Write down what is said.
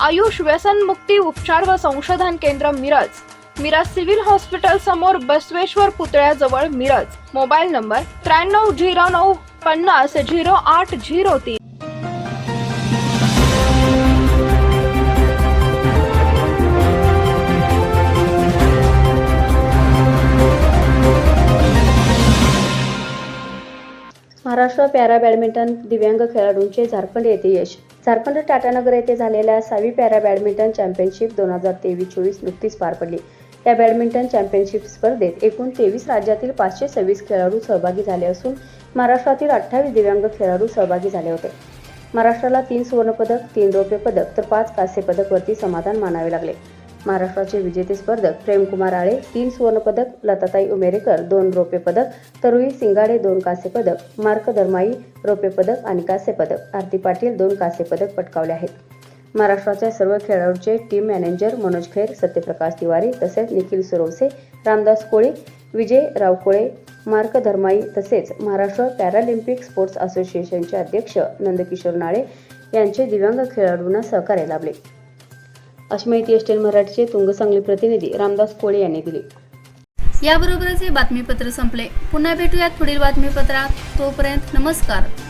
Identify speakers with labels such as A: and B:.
A: आयुष व्यसन मुक्ती उपचार व संशोधन केंद्र मिरज. मिरज सिव्हिल हॉस्पिटल समोर बसवेश्वर पुतळ्याजवळ मिरज. मोबाईल नंबर त्र्याण्णव झिरो नऊ पन्नास झिरो आठ झिरो तीन.
B: महाराष्ट्र पॅरा बॅडमिंटन दिव्यांग खेळाडूंचे झारखंड येथे यश. झारखंड टाटानगर येथे झालेल्या सावी पॅरा बॅडमिंटन चॅम्पियनशिप दोन हजार तेवीस चोवीस नुकतीच पार पडली. या बॅडमिंटन चॅम्पियनशिप स्पर्धेत एकूण तेवीस राज्यातील पाचशे सव्वीस खेळाडू सहभागी झाले असून महाराष्ट्रातील अठ्ठावीस दिव्यांग खेळाडू सहभागी झाले होते. महाराष्ट्राला तीन सुवर्णपदक तीन रौप्य पदक तर पाच कांस्य पदकवरती समाधान मानावे लागले. महाराष्ट्राचे विजेते स्पर्धक प्रेमकुमार आळे तीन सुवर्णपदक लताताई उमेरेकर दोन रौप्य पदक तरुई सिंगाडे दोन कांस्य पदक मार्क धर्माई रौप्य पदक आणि कांस्य पदक. आरती पाटील दोन कांस्य पदक पटकावले आहेत. महाराष्ट्राच्या सर्व खेळाडूंचे टीम मॅनेजर मनोज खैर सत्यप्रकाश तिवारी तसेच निखिल सुरवसे रामदास कोळे विजय रावकोळे मार्क धर्माई तसेच महाराष्ट्र पॅरालिम्पिक स्पोर्ट्स असोसिएशनचे अध्यक्ष नंदकिशोर नाळे यांचे दिव्यांग खेळाडूंना सहकार्य लाभले. अशी माहिती एसटेल मराठीचे तुंगसांगली प्रतिनिधी रामदास कोळे यांनी दिली.
C: याबरोबरच हे बातमीपत्र संपले. पुन्हा भेटूयात पुढील बातमीपत्रात. तोपर्यंत नमस्कार.